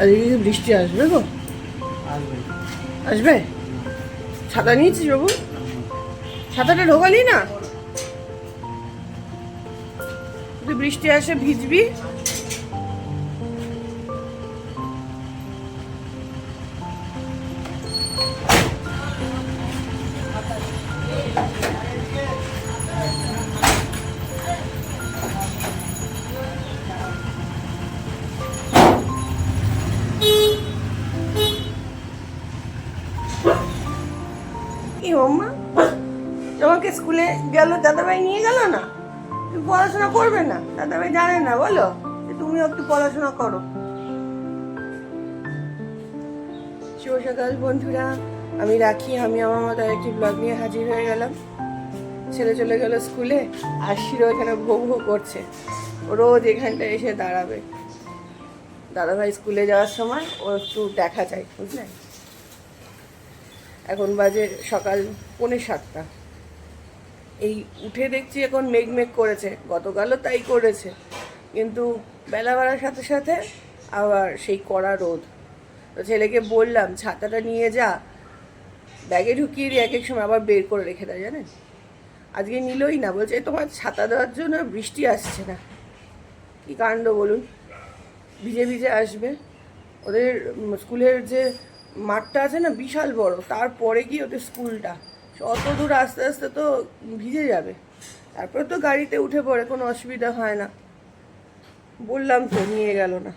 আর কি বৃষ্টি আসবে গো। আসবে। আসবে? ছাতা নিয়েছিস বাবু? ছাতাটা ঢোকালি না? যদি বৃষ্টি আসে ভিজবি। না? তুমি পড়াশোনা করবে না? দাদাভাই জানে না, বলো। যে তুমিও একটু পড়াশোনা করো। সকাল, বন্ধুরা। আমি রাখি, আমি আমার মতো একটি ব্লগ নিয়ে হাজির হয়ে গেলাম। ছেলে চলে গেল স্কুলে, আর শিরো এখানে ভো ভো করছে। রোজ এখানটা এসে দাঁড়াবে। দাদাভাই স্কুলে যাওয়ার সময় ও একটু দেখা চাই বুঝলেন এখন বাজে সকাল পৌনে সাতটা। এই উঠে দেখছি এখন মেঘ মেঘ করেছে, গতকালও তাই করেছে। কিন্তু বেলা বাড়ার সাথে সাথে আবার সেই কড়া রোদ। তো ছেলেকে বললাম, ছাতাটা নিয়ে যা, ব্যাগে ঢুকিয়ে দিয়ে এক এক সময় আবার বের করে রেখে দেয় জানেন? আজকে নিলই না, বলছে তোমার ছাতা দেওয়ার জন্য বৃষ্টি আসছে না। কি কাণ্ড বলুন? ভিজে ভিজে আসবে। ওদের স্কুলের যে মাঠটা আছে না, বিশাল বড়, তারপরে কি ওদের স্কুলটা। অত দূর আস্তে আস্তে তো ভিজে যাবে। তারপরে তো গাড়িতে উঠে পড়ে, কোনো অসুবিধা হয় না। বললাম তো, নিয়ে গেল না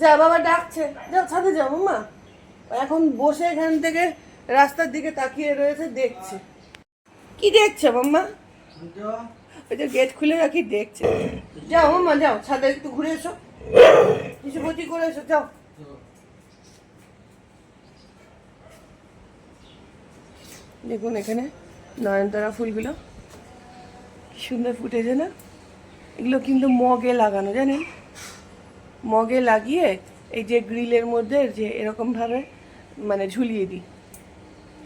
যা, বাবা ডাকছে। যাও, ছাদে যাও মাম্মা এখন বসে এখান থেকে রাস্তার দিকে তাকিয়ে রয়েছে, দেখছে। কি দেখছে, মাম্মা? ওই যে গেট খুলে রাখি, দেখছে। যাও মাম্মা যাও, ছাদে একটু ঘুরে এসো। কিছু বটি করে এসো, যাও। দেখুন এখানে নয়নতারা ফুলগুলো। কি সুন্দর ফুটেছে না? এগুলো কিন্তু মগে লাগানো, জানেন? মগে লাগিয়ে এই যে গ্রিলের মধ্যে যে এরকমভাবে মানে ঝুলিয়ে দিই।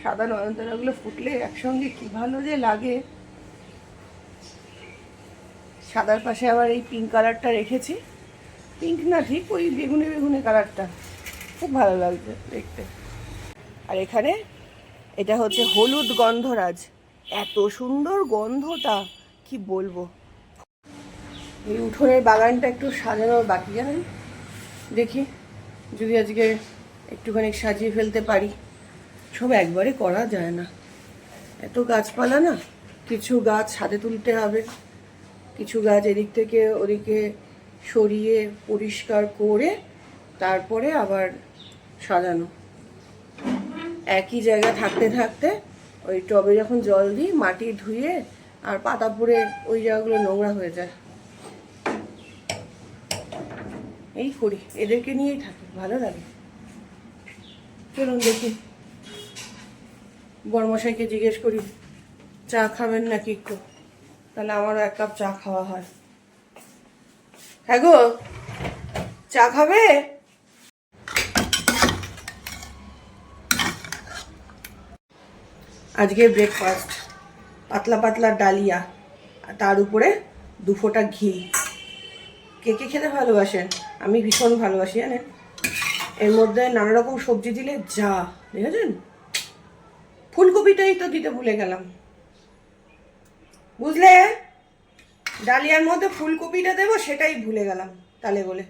সাদা নয়নতারাগুলো ফুটলে একসঙ্গে কি ভালো যে লাগে। সাদার পাশে আবার এই পিঙ্ক কালারটা রেখেছি। পিঙ্ক না ঠিক, ওই বেগুনে বেগুনে কালারটা খুব ভালো লাগছে দেখতে। আর এখানে এটা হচ্ছে হলুদ গন্ধরাজ। এত সুন্দর গন্ধটা, কি বলব? এই উঠোনের বাগানটা একটু সাজানোর বাকি, জানেন? দেখি, যদি আজকে একটুখানি সাজিয়ে ফেলতে পারি। সব একবারে করা যায় না। এত গাছপালা না, কিছু গাছ ছাদে তুলতে হবে। কিছু গাছ এদিক থেকে ওদিকে সরিয়ে পরিষ্কার করে তারপরে আবার সাজানো। একই জায়গায় থাকতে থাকতে ওই টবে যখন জল দিই, মাটি ধুয়ে আর পাতা পড়ে ওই জায়গাগুলো নোংরা হয়ে যায়। এই করি, এদেরকে নিয়েই থাকি, ভালো লাগে। চলুন দেখি। বর্মশাইকে জিজ্ঞেস করি, চা খাবেন নাকি একটু? তাহলে আমারও এক কাপ চা খাওয়া হয়। হ্যাঁ গো, চা খাবে? আজকে ব্রেকফাস্ট পাতলা পাতলা ডালিয়া তার উপরে দু ফোঁটা ঘি। কে কে খেতে ভালোবাসেন? আমি ভীষণ ভালোবাসি, জানেন? এর মধ্যে নানা রকম সবজি দিলে যা, দেখেছেন? ফুলকপিটাই তো দিতে ভুলে গেলাম। বুঝলে? ডালিয়ার মধ্যে ফুলকপিটা দেবো, সেটাই ভুলে গেলাম, তালে বলে।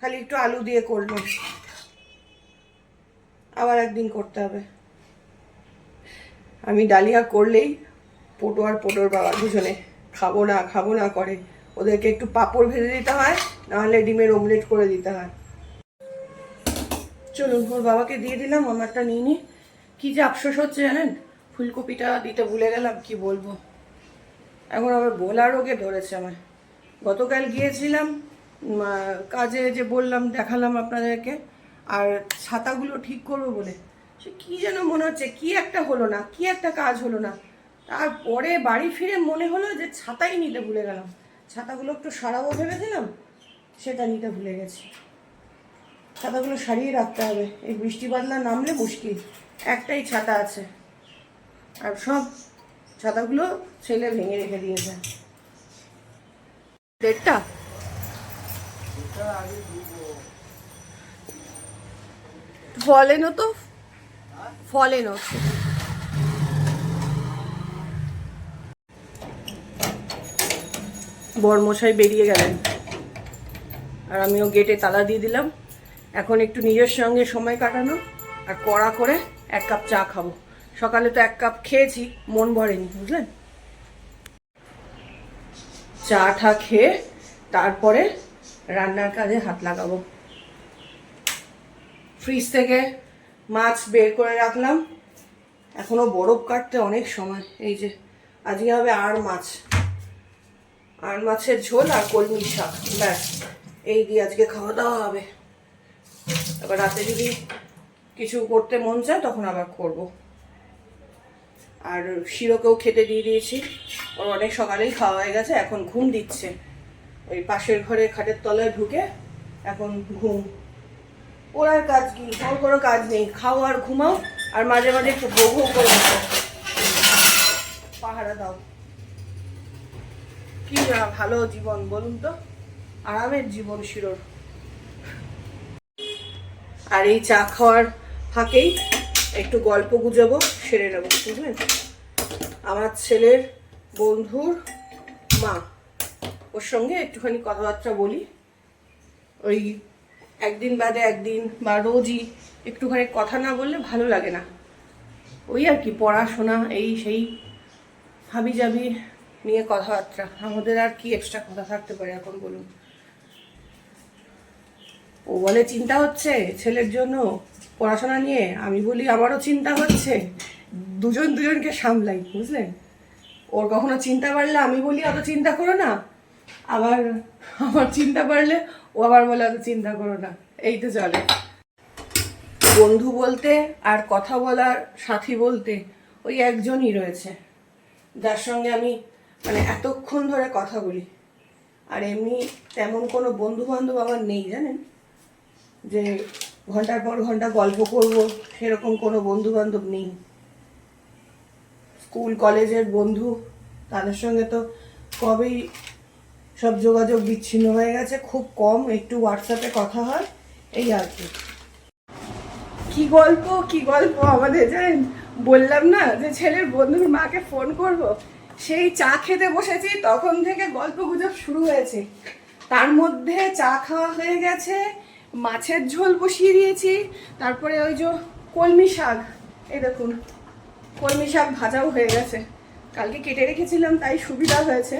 খালি একটু আলু দিয়ে করলাম। আবার একদিন করতে হবে। আমি ডালিয়া করলেই পোটো আর পোটোর বাবা দুজনে খাব না খাব না করে। ওদেরকে একটু পাঁপড় ভেজে দিতে হয়, নাহলে ডিমের অমলেট করে দিতে হয়। চলুন, ওর বাবাকে দিয়ে দিলাম, আমারটা নিয়ে নি। কী যে আফসোস হচ্ছে জানেন? ফুলকপিটা দিতে ভুলে গেলাম, কি বলব? এখন আবার বোলা রোগে ধরেছে আমার গতকাল গিয়েছিলাম কাজে যে বললাম, দেখালাম আপনাদেরকে, আর ছাতাগুলো ঠিক করব বলে। সে কি যেন মনে হচ্ছে, কি একটা হলো না, কি একটা কাজ হলো না। তারপরে বাড়ি ফিরে মনে হলো যে ছাতাই নিতে ভুলে গেলাম। ছাতাগুলো একটু সারাবো ভেবেছিলাম, সেটা নিতে ভুলে গেছি। ছাতাগুলো সারিয়ে রাখতে হবে, এই বৃষ্টি বাদলা নামলে মুশকিল, একটাই ছাতা আছে। আর সব ছাতাগুলো ছেলে ভেঙে রেখে দিয়েছে। দেড়টা? ফল এনো তো। ফল এনো বরমশাই বেরিয়ে গেলেন। আর আমিও গেটে তালা দিয়ে দিলাম। এখন একটু নিজের সঙ্গে সময় কাটানো আর কড়া করে এক কাপ চা খাব। সকালে তো এক কাপ খেয়েছি, মন ভরেনি, বুঝলেন? চা টা খেয়ে তারপরে রান্নার কাজে হাত লাগাবো। ফ্রিজ থেকে মাছ বের করে রাখলাম। এখনও বরফ কাটতে অনেক সময়। এই যে, আজকে হবে আর মাছ। আর মাছের ঝোল আর কলমি শাক। ব্যাস, এই দিয়ে আজকে খাওয়া দাওয়া হবে। এবার রাতে যদি কিছু করতে মন চায়, তখন আবার করব। আর শিরোকেও খেতে দিয়ে দিয়েছি। ওর অনেক সকালেই খাওয়া হয়ে গেছে, এখন ঘুম দিচ্ছে। ওই পাশের ঘরে খাটের তলায় ঢুকে এখন ঘুম। ওর আর কাজ কি? ওর কোনো কাজ নেই। খাও আর ঘুমাও, আর মাঝে মাঝে একটু বউ করে। পাহারা দাও। কি ভালো জীবন, বলুন তো। আরামের জীবন শিরোর। আর এই চা খাওয়ার ফাঁকেই একটু গল্প গুজাবো সেরে নেব, বুঝলেন? আমার ছেলের বন্ধুর মা, ওর সঙ্গে একটুখানি কথাবার্তা বলি। ওই একদিন বাদে একদিন বা রোজই একটুখানি কথা না বললে ভালো লাগে না। ওই আর কি, পড়াশোনা, এই সেই হাবি জাবি নিয়ে কথাবার্তা। আমাদের আর কি এক্সট্রা কথা থাকতে পারে এখন বলুন। ও বলে, চিন্তা হচ্ছে ছেলের জন্য পড়াশোনা নিয়ে? আমি বলি, আমারও চিন্তা হচ্ছে। দুজন দুজনকে সামলাই, বুঝলেন? ওর কখনো চিন্তা বাড়লে আমি বলি, অত চিন্তা করো না। আবার আমার চিন্তা বাড়লে ও আবার বলে অত চিন্তা করো না, এই তো চলে। বন্ধু বলতে আর কথা বলার সাথী বলতে ওই একজনই রয়েছে। যার সঙ্গে আমি মানে এতক্ষণ ধরে কথা বলি। আর এমনি তেমন কোনো বন্ধু বান্ধব আমার নেই, জানেন? যে ঘণ্টার পর ঘণ্টা গল্প করব, সেরকম কোনো বন্ধু বান্ধব নেই। স্কুল, কলেজের বন্ধু, তাদের সঙ্গে তো কবেই সব যোগাযোগ বিচ্ছিন্ন হয়ে গেছে, খুব কম, একটু হোয়াটসঅ্যাপে কথা হয়, এই আর কি। কি গল্প কি গল্প আমাদের, জানেন? বললাম না যে ছেলের বন্ধুর মাকে ফোন করব। সেই চা খেতে বসেছি, তখন থেকে গল্প গুজব শুরু হয়েছে। তার মধ্যে চা খাওয়া হয়ে গেছে, মাছের ঝোল বসিয়ে দিয়েছি, তারপরে ওই যে কলমি শাক, এই দেখুন, কলমি শাক ভাজাও হয়ে গেছে। কালকে কেটে রেখেছিলাম, তাই সুবিধা হয়েছে।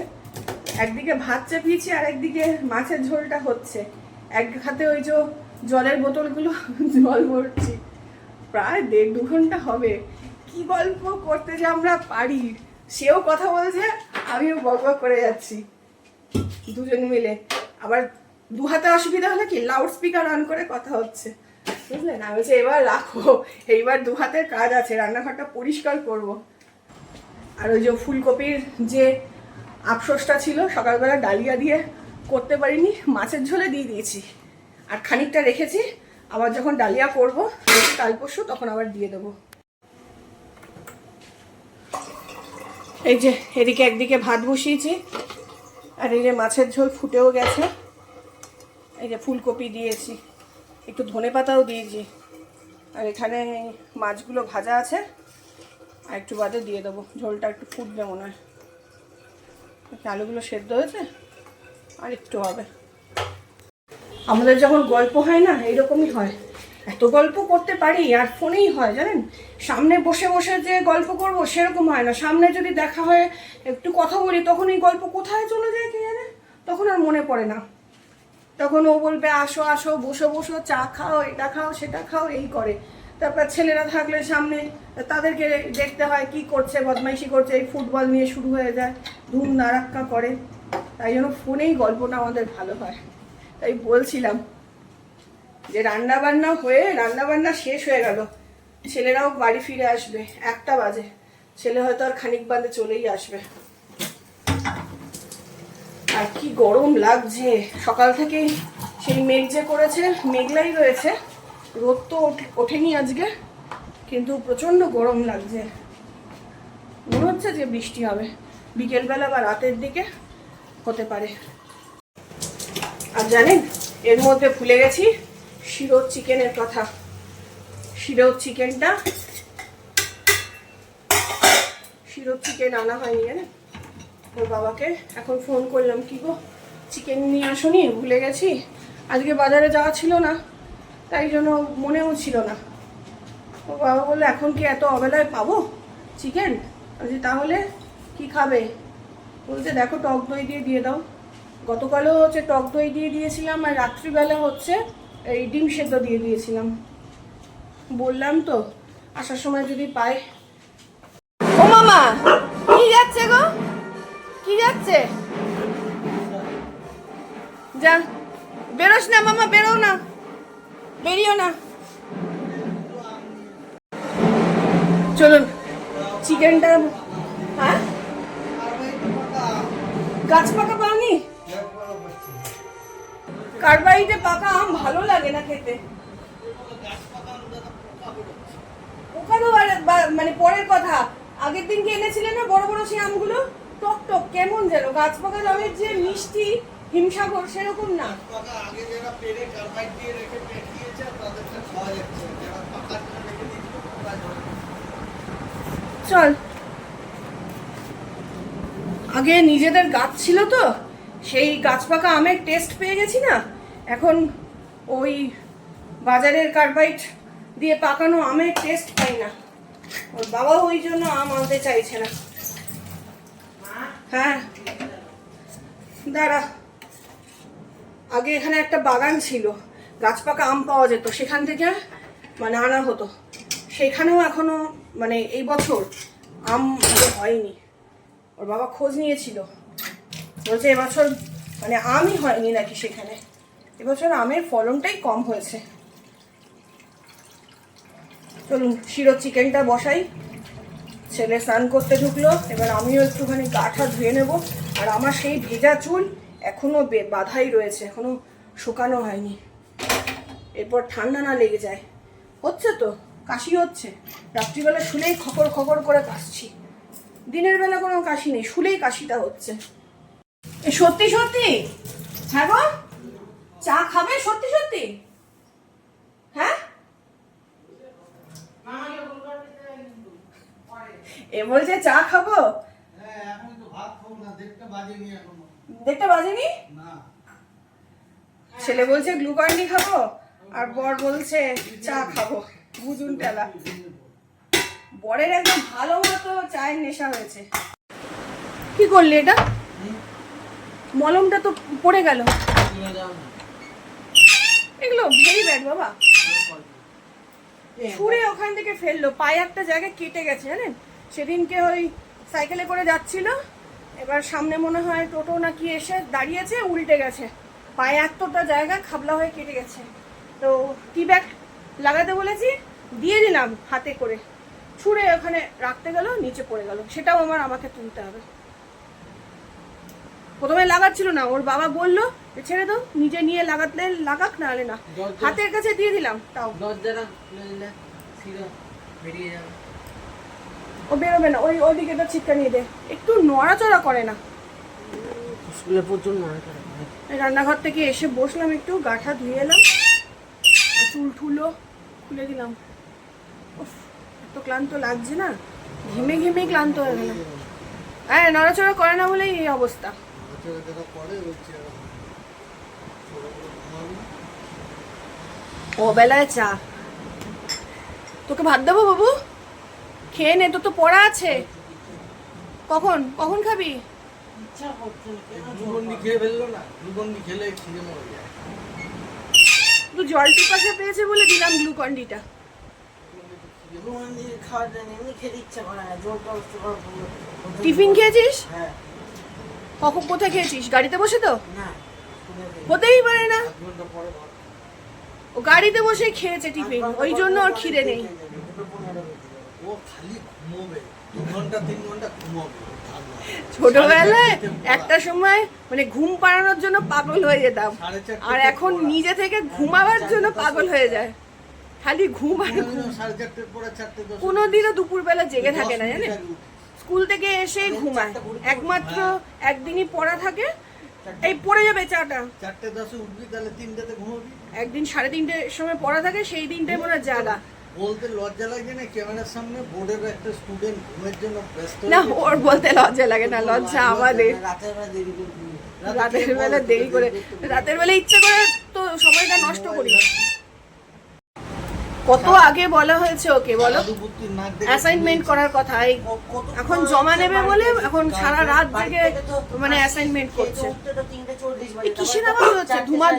একদিকে ভাত চাপিয়েছি আর একদিকে মাছের ঝোলটা হচ্ছে। এক হাতে ওই যে জলের বোতলগুলো, জল ভরছি। প্রায় দেড় দু ঘণ্টা হবে। কি গল্প করতে যে আমরা পারি? সেও কথা বলছে, আমিও বক বক করে যাচ্ছি। দুজন মিলে। আবার দু হাতে অসুবিধা হলে কি? লাউড স্পিকার অন করে কথা হচ্ছে। বুঝলেন? আমি বলছি, এবার রাখো। এইবার দু হাতের কাজ আছে। রান্নাঘরটা পরিষ্কার করব। আর ওই যে ফুলকপির যে আফসোসটা ছিল, সকালবেলা ডালিয়া দিয়ে করতে পারিনি, মাছের ঝোলে দিয়ে দিয়েছি। আর খানিকটা রেখেছি, আবার যখন ডালিয়া করব কাল পরশু, তখন আবার দিয়ে দেবো। এই যে, এদিকে একদিকে ভাত বসিয়েছি, আর এই যে মাছের ঝোল ফুটেও গেছে। এই যে ফুলকপি দিয়েছি, একটু ধনে পাতাও দিয়েছি। আর এখানে মাছগুলো ভাজা আছে, আর একটু বাদে দিয়ে দেবো, ঝোলটা একটু ফুটবে মনে হয়। আলুগুলো সেদ্ধ হয়েছে, আর একটু হবে। আমাদের যখন গল্প হয় না, এইরকমই হয়। এত গল্প করতে পারি, আর ফোনেই হয়, জানেন? সামনে বসে বসে যে গল্প করব, সেরকম হয় না। সামনে যদি দেখা হয় একটু কথা বলি, তখন এই গল্প কোথায় চলে যায় কে জানে? তখন আর মনে পড়ে না। তখন ও বলবে, আসো আসো, বসো বসো, চা খাও, এটা খাও, সেটা খাও, এই করে। তারপর ছেলেরা থাকলে সামনে তাদেরকে দেখতে হয় কি করছে, বদমাইশি করছে, এই ফুটবল নিয়ে শুরু হয়ে যায়, ধুম নারাক্কা করে। তাই জন্য ফোনেই গল্পটা আমাদের ভালো হয়। তাই বলছিলাম যে রান্না বান্না হয়ে রান্না বান্না শেষ হয়ে গেল। ছেলেরাও বাড়ি ফিরে আসবে, একটা বাজে। ছেলে হয়তো আর খানিক বাদে চলেই আসবে। আর কি গরম লাগছে। সকাল থেকেই সেই মেঘ যে করেছে, মেঘলাই রয়েছে। রোদ তো ওঠে- ওঠেনি আজকে, কিন্তু প্রচণ্ড গরম লাগছে। মনে হচ্ছে যে বৃষ্টি হবে। বিকেলবেলা বা রাতের দিকে হতে পারে। আর জানেন, এর মধ্যে ভুলে গেছি, শিরোর চিকেনের কথা। শিরোর চিকেনটা, শিরোর চিকেন আনা হয়নি জানেন? ওর বাবাকে এখন ফোন করলাম, কি গো, চিকেন নিয়ে আসনি? ভুলে গেছি? আজকে বাজারে যাওয়া ছিল না। তাই জন্য মনেও ছিল না। ও বাবা বলল, এখন কি এত অবেলায় পাবো চিকেন বলছি, তাহলে কি খাবে? বলছে, দেখো, টক দই দিয়ে দিয়ে দাও। গতকালও হচ্ছে টক দই দিয়ে দিয়েছিলাম আর রাত্রিবেলা হচ্ছে এই ডিম সেদ্ধ দিয়ে দিয়েছিলাম। বললাম তো, আসার সময় যদি পাই। ও মামা, কি যাচ্ছে গো? কি যাচ্ছে? যা, বেরোস না মামা বেরো না। বেরিও না। চলুন, চিকেনটা হ্যাঁ? গাছ পাকা পাওনি? কারবাইতে পাকা আম ভালো লাগে না খেতে। আর- বা- মানে পরের কথা, আগের দিনকে এনেছিলেন না বড় বড় সেই আমগুলো? টক টক, কেমন যেন, গাছ পাকা আমের যে মিষ্টি হিমসাগর, সেরকম না। চল। আগে নিজেদের গাছ ছিল তো, সেই গাছ পাকা আমের টেস্ট পেয়ে গেছি না? এখন ওই বাজারের কার্বাইট দিয়ে পাকানো আমের টেস্ট পাই না। ওর বাবা ওই জন্য আম আনতে চাইছে না। হ্যাঁ। দাঁড়া। আগে এখানে একটা বাগান ছিল। গাছ পাকা আম পাওয়া যেত, সেখান থেকে মানে আনা হতো। সেখানেও এখনও মানে এই বছর আম হয়নি। ওর বাবা খোঁজ নিয়েছিল। বলছে, এবছর মানে আমই হয়নি নাকি সেখানে? এবছর আমের ফলনটাই কম হয়েছে। চলুন, শিরো চিকেনটা বসাই। ছেলে স্নান করতে ঢুকলো। এবার আমিও একটুখানি গাঠা ধুয়ে নেব। আর আমার সেই ভেজা চুল এখনও বে- বাঁধাই রয়েছে, এখনও শুকানো হয়নি। এরপর ঠান্ডা না লেগে যায়। হচ্ছে তো কাশি হচ্ছে। রাত্রিবেলা শুলেই খকর খকর করে কাশছি। দিনের বেলা কোনো কাশি নেই শুলেই কাশিটা হচ্ছে। এ সত্যি সত্যি? হ্যাঁ গো চা খাবে? সত্যি সত্যি? হ্যাঁ? এ বলছে চা খাব? হ্যাঁ দেখতে বাজেনি এখনও দেখতে বাজেনি না ছেলে বলছে গ্লুকন ডি খাব? আর বর বলছে, চা খাব। বুঝুন টেলা। বরের একদম ভালো মতো চায়ের নেশা হয়েছে। কি করলি এটা? মলমটা তো পড়ে গেল। এগুলো ভেরি ব্যাড বাবা। ছুঁড়ে ওখান থেকে ফেলল। পায়ে একটা জায়গায় কেটে গেছে, জানেন? সেদিনকে ওই সাইকেলে করে যাচ্ছিল। এবার সামনে মনে হয় টোটো নাকি এসে দাঁড়িয়েছে, উল্টে গেছে। পায়ে এতটা জায়গা খাবলা হয়ে কেটে গেছে। তো টি ব্যাগ লাগাতে বলেছি দিয়ে দিলাম হাতে করে। ছুঁড়ে ওখানে রাখতে গেল নিচে পড়ে গেল। সেটাও আমার আমাকে তুলতে হবে। প্রথমে লাগাচ্ছিল না ওর বাবা বলল ছেড়ে দাও নিজে নিয়ে লাগাতে লাগাক না। হলে না হাতের কাছে দিয়ে দিলাম তাও। ও বেরোবে না ওই ওইদিকে তো ছিটকা নিয়ে দে। একটু নড়াচড়া করে না। স্কুলে প্রচুর এই রান্নাঘর থেকে এসে বসলাম একটু গাঠা ধুয়ে এলাম, চুল ঠুলো, খুলে দিলাম। এত ক্লান্ত লাগছে না? ঘেমে ঘেমে ক্লান্ত হয়ে গেলাম। হ্যাঁ নড়াচড়া করে না বলেই এই অবস্থা। বেলায় চা। তোকে ভাত দেবো বাবু? খেয়ে নে, তোর তো পড়া আছে। কখন? কখন খাবি? দুবন্দি খেয়ে ফেলল না? দুবন্দি খেলে খিদে মরে যায়। তো জল পেয়েছে বলে দিলাম টিফিন খেয়েছিস? হ্যাঁ। কখন কোথায় খেয়েছিস? গাড়িতে বসে তো? হতেই পারে না। ও গাড়িতে বসে খেয়েছে টিফিন ওই জন্য ওর খিদে নেই। ও খালি ঘুমোবে দু ঘণ্টা তিন ঘণ্টা ঘুমোবে। ছোটবেলায় একটা সময় মানে ঘুম পাড়ানোর জন্য পাগল হয়ে যেতাম। আর এখন নিজে থেকে ঘুমাবার জন্য পাগল হয়ে যায়। খালি ঘুম আর ঘুম সাড়ে চারটের পরে চারটে দশ কোনোদিনও দুপুরবেলা জেগে থাকে না জানেন স্কুল থেকে এসে ঘুমায়। একমাত্র একদিনই পড়া থাকে। এই পড়ে যাবে চাটা। চারটে দশে উঠবি তাহলে তিনটেতে ঘুমাবি। একদিন সাড়ে তিনটের সময় পড়া থাকে সেই দিনটাই মনে হয় জাগা। বলতে লজ্জা লাগে না ক্যামেরার সামনে বোর্ডের একটা স্টুডেন্ট ঘুমের জন্য ব্যস্ত না ওর বলতে লজ্জা লাগে না লজ্জা আমাদের। রাতের বেলা দেরি করে রাতের বেলা দেরি করে রাতের বেলা ইচ্ছে করে তো সময়টা নষ্ট করি। কত আগে বলা হয়েছে ওকে বলো? অ্যাসাইনমেন্ট করার কথা এখন জমা নেবে বলে এখন সারা রাত জেগে মানে অ্যাসাইনমেন্ট করছে। কিসের আওয়াজ হচ্ছে? ধুমার?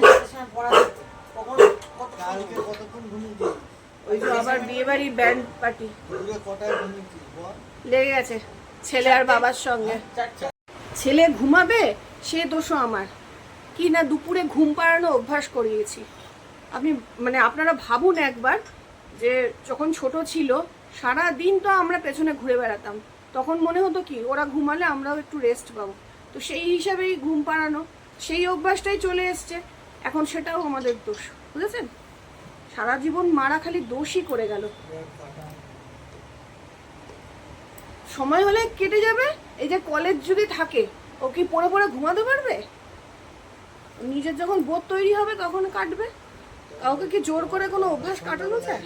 কতক্ষণ ঘুমিয়েছিস ওই ব্যান্ড পার্টি লেগে গেছে ছেলে আর বাবার সঙ্গে। ছেলে ঘুমাবে, সে দোষও আমার। কি না দুপুরে ঘুম পাড়ানো অভ্যাস করিয়েছি। আপনি মানে আপনারা ভাবুন একবার যে যখন ছোট ছিল সারা দিন তো আমরা পেছনে ঘুরে বেড়াতাম। তখন মনে হতো কি, ওরা ঘুমালে আমরাও একটু রেস্ট পাবো। তো সেই হিসাবেই ঘুম পাড়ানো। সেই অভ্যাসটাই চলে এসছে। এখন সেটাও আমাদের দোষ। বুঝেছেন? সারা জীবন মারা খালি দোষই করে গেল। সময় হলে কেটে যাবে, এই যে কলেজ যদি থাকে, ও কি পড়ে পড়ে ঘুমাতে পারবে? নিজের যখন বোধ তৈরি হবে তখন কাটবে। কাউকে কি জোর করে কোনো অভ্যাস কাটানো যায়?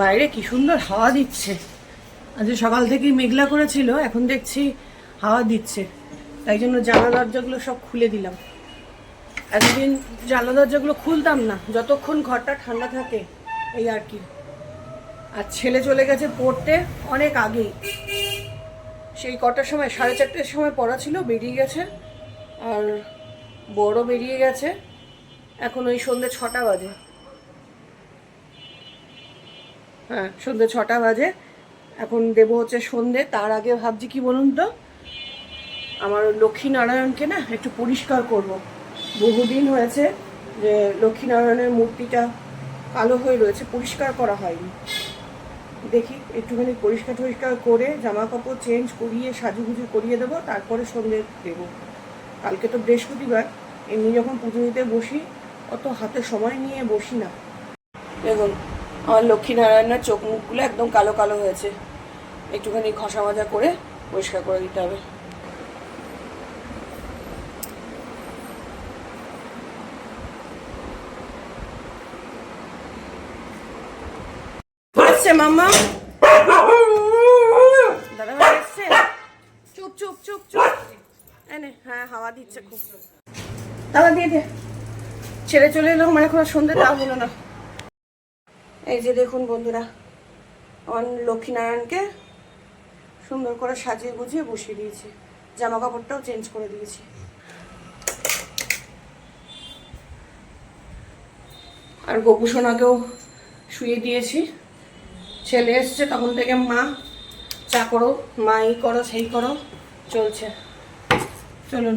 বাইরে কি সুন্দর হাওয়া দিচ্ছে। আজ সকাল থেকেই মেঘলা করেছিল, এখন দেখছি হাওয়া দিচ্ছে। তাই জন্য জানলা দরজাগুলো সব খুলে দিলাম। এতদিন জানলা দরজাগুলো খুলতাম না, যতক্ষণ ঘরটা ঠান্ডা থাকে, এই আর কি। আর ছেলে চলে গেছে পড়তে অনেক আগেই। সেই কটার সময়, সাড়ে চারটের সময় পড়া ছিল, বেরিয়ে গেছে। আর বড় বেরিয়ে গেছে। এখন ওই সন্ধ্যে ছটা বাজে। হ্যাঁ সন্ধ্যে ছটা বাজে। এখন দেব হচ্ছে সন্ধ্যে তার আগে ভাবছি কি বলুন তো? আমার লক্ষ্মীনারায়ণকে না একটু পরিষ্কার করব। বহুদিন হয়েছে যে লক্ষ্মীনারায়ণের মূর্তিটা কালো হয়ে রয়েছে, পরিষ্কার করা হয়নি। দেখি, একটুখানি পরিষ্কার টরিষ্কার করে জামা কাপড় চেঞ্জ করিয়ে, সাজুগুজু করিয়ে দেবো, তারপরে সন্ধে দেবো। কালকে তো বৃহস্পতিবার, এমনি যখন পুজো দিতে বসি, অত হাতে সময় নিয়ে বসি না। দেখুন, আমার লক্ষ্মীনারায়ণের চোখ মুখগুলো একদম কালো কালো হয়েছে। একটুখানি ঘষা মাজা করে পরিষ্কার করে দিতে হবে আসছে মাম্মা? দাদা ভাই এসছে? চুপ চুপ চুপ চুপ। এনে হ্যাঁ হাওয়া দিচ্ছে খুব। দাদা দিয়ে দে। ছেড়ে চলে এলো মানে আর সন্ধ্যে তা হলো না। এই যে দেখুন বন্ধুরা আমার লক্ষ্মীনারায়ণকে সুন্দর করে সাজিয়ে গুছিয়ে বসিয়ে দিয়েছি। জামা কাপড়টাও চেঞ্জ করে দিয়েছি। আর গোপুসোনাকেও শুয়ে দিয়েছি। ছেলে এসছে, তখন থেকে মা চা করো, মা এই করো, সেই করো, চলছে। চলুন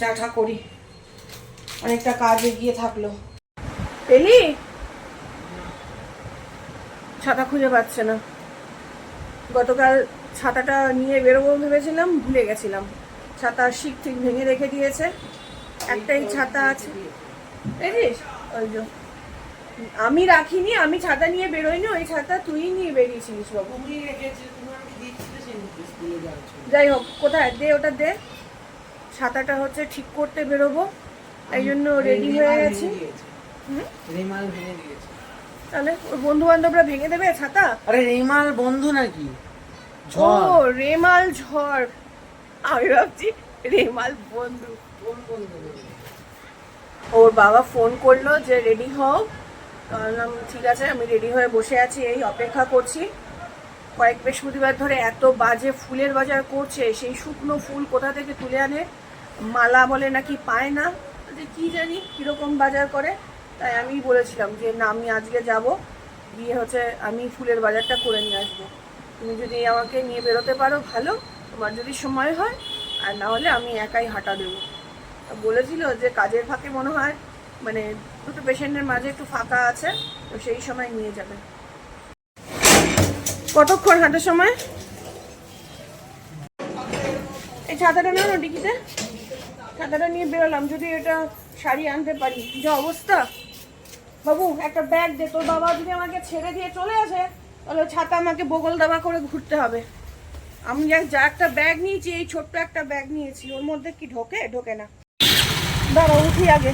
চা টা করি। অনেকটা কাজ এগিয়ে থাকল। পেলি ছাতা খুঁজে পাচ্ছে না। গতকাল ছাতাটা নিয়ে বেরোবো ভেবেছিলাম, ভুলে গেছিলাম। ছাতা শিক ঠিক ভেঙে রেখে দিয়েছে। একটাই ছাতা আছে। বুঝিস ওই যে। আমি রাখিনি আমি ছাতা নিয়ে বেরোইনি ওই ছাতা তুই নিয়ে বেরিয়েছিলিস বাবু। যাই হোক কোথায়? দে ওটা দে। ছাতাটা হচ্ছে ঠিক করতে বেরোবো। এই জন্য রেডি হয়ে গেছি। তাহলে ওর বন্ধু বান্ধবরা ভেঙে দেবে ছাতা? আরে রেমাল বন্ধু নাকি? ও ঝড়। রেমাল ঝড়। আমি ভাবছি রেমাল বন্ধু। ওর বাবা ফোন করল যে রেডি হও। বললাম, ঠিক আছে, আমি রেডি হয়ে বসে আছি, এই অপেক্ষা করছি। কয়েক বৃহস্পতিবার ধরে এত বাজে ফুলের বাজার করছে, সেই শুকনো ফুল কোথা থেকে তুলে আনে? মালা বলে নাকি পায় না? যে কি জানি কীরকম বাজার করে। তাই আমি বলেছিলাম যে, না, আমি আজকে যাব, গিয়ে হচ্ছে আমি ফুলের বাজারটা করে নিয়ে আসব। তুমি যদি আমাকে নিয়ে বেরোতে পারো, ভালো। তোমার যদি সময় হয়, আর না হলে আমি একাই হাঁটা দেবো। বলেছিল যে, কাজের ফাঁকে মনে হয় মানে দুটো পেশেন্টের মাঝে একটু ফাঁকা আছে, তো সেই সময় নিয়ে যাবে। কতক্ষণ হাঁটার সময়? এই ছাতাটা নাও না ডিকিতে। ছাতাটা নিয়ে বেরোলাম, যদি এটা শাড়ি আনতে পারি। যা অবস্থা। বাবু, একটা ব্যাগ দে, তোর বাবা যদি আমাকে ছেড়ে দিয়ে চলে আসে, তাহলে ছাতা আমাকে বগল দাবা করে ঘুরতে হবে। আমি যা একটা ব্যাগ নিয়েছি, এই ছোট্ট একটা ব্যাগ নিয়েছি, ওর মধ্যে কি ঢোকে? ঢোকে না। দাঁড়া উঠি আগে।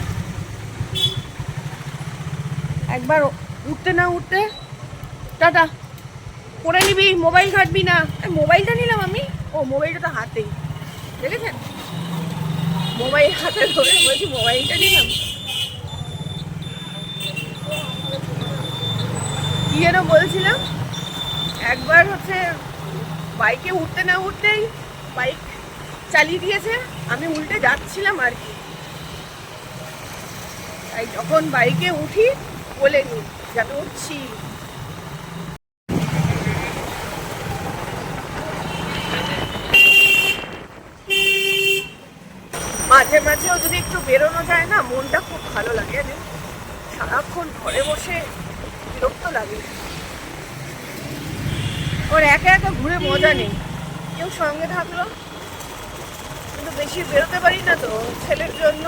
একবার উঠতে না উঠতে, টাটা। করে নিবি, মোবাইল ঘাটবি না। মোবাইলটা নিলাম আমি। ও, মোবাইলটা তো হাতেই। দেখেছেন? মোবাইল হাতে ধরে বলছি, মোবাইলটা নিলাম। কি যেন বলছিলাম? একবার হচ্ছে বাইকে উঠতে না উঠতেই বাইক চালিয়ে দিয়েছে। আমি উল্টে যাচ্ছিলাম আর কি। তাই যখন বাইকে উঠি বলে নি যে উঠছি। মাঝে মাঝেও যদি একটু বেরোনো যায় না, মনটা খুব ভালো লাগে? সারাক্ষণ ঘরে বসে বিরক্ত লাগে। ওর একা একা ঘুরে মজা নেই। কেউ সঙ্গে থাকল? কিন্তু বেশি বেরোতে পারি না তো, ছেলের জন্য।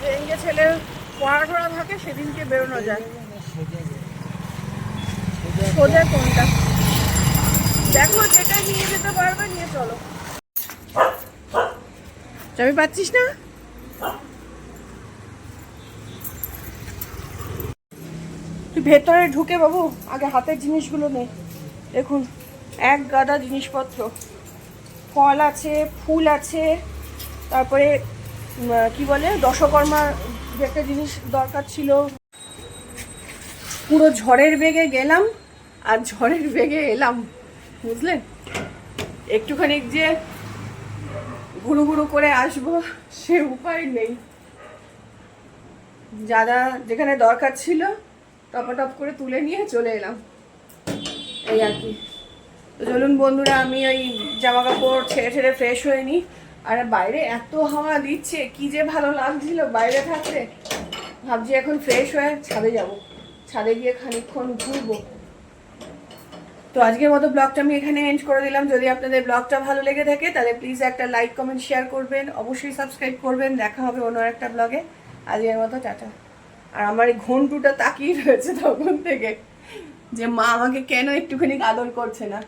যেদিনকে ছেলের পড়াশোনা থাকে, সেদিনকে বেরোনো যায়। সোজা কোনটা? দেখো, যেটা নিয়ে যেতে পারবে, নিয়ে চলো। চাবি পাচ্ছিস না? ভেতরে ঢুকে বাবু, আগে হাতের জিনিসগুলো নে। দেখুন, এক গাদা জিনিসপত্র। ফল আছে, ফুল আছে, তারপরে কি বলে দশকর্মার যে একটা জিনিস দরকার ছিল। পুরো ঝড়ের বেগে গেলাম আর ঝড়ের বেগে এলাম বুঝলেন একটুখানি যে ঘুরু ঘুরু করে আসব, সে উপায় নেই। যা যা যেখানে দরকার ছিল টপাটপ করে তুলে নিয়ে চলে এলাম। এই আর কি। চলুন বন্ধুরা, আমি ওই জামা কাপড় ছেড়ে ছেড়ে ফ্রেশ হয়ে নিই। আর বাইরে এত হাওয়া দিচ্ছে, কি যে ভালো লাগছিল বাইরে থাকতে। ভাবছি এখন ফ্রেশ হয়ে ছাদে যাব। ছাদে গিয়ে খানিকক্ষণ ঘুরবো। তো আজকের মতো ব্লগটা আমি এখানে এন্ড করে দিলাম। যদি আপনাদের ব্লগটা ভালো লেগে থাকে, তাহলে প্লিজ একটা লাইক কমেন্ট শেয়ার করবেন। অবশ্যই সাবস্ক্রাইব করবেন। দেখা হবে অন্য একটা ব্লগে আজকের মতো টাটা। আর আমার এই ঘন্টুটা তাকিয়ে রয়েছে তখন থেকে যে মা আমাকে কেন একটুখানি আদর করছে না।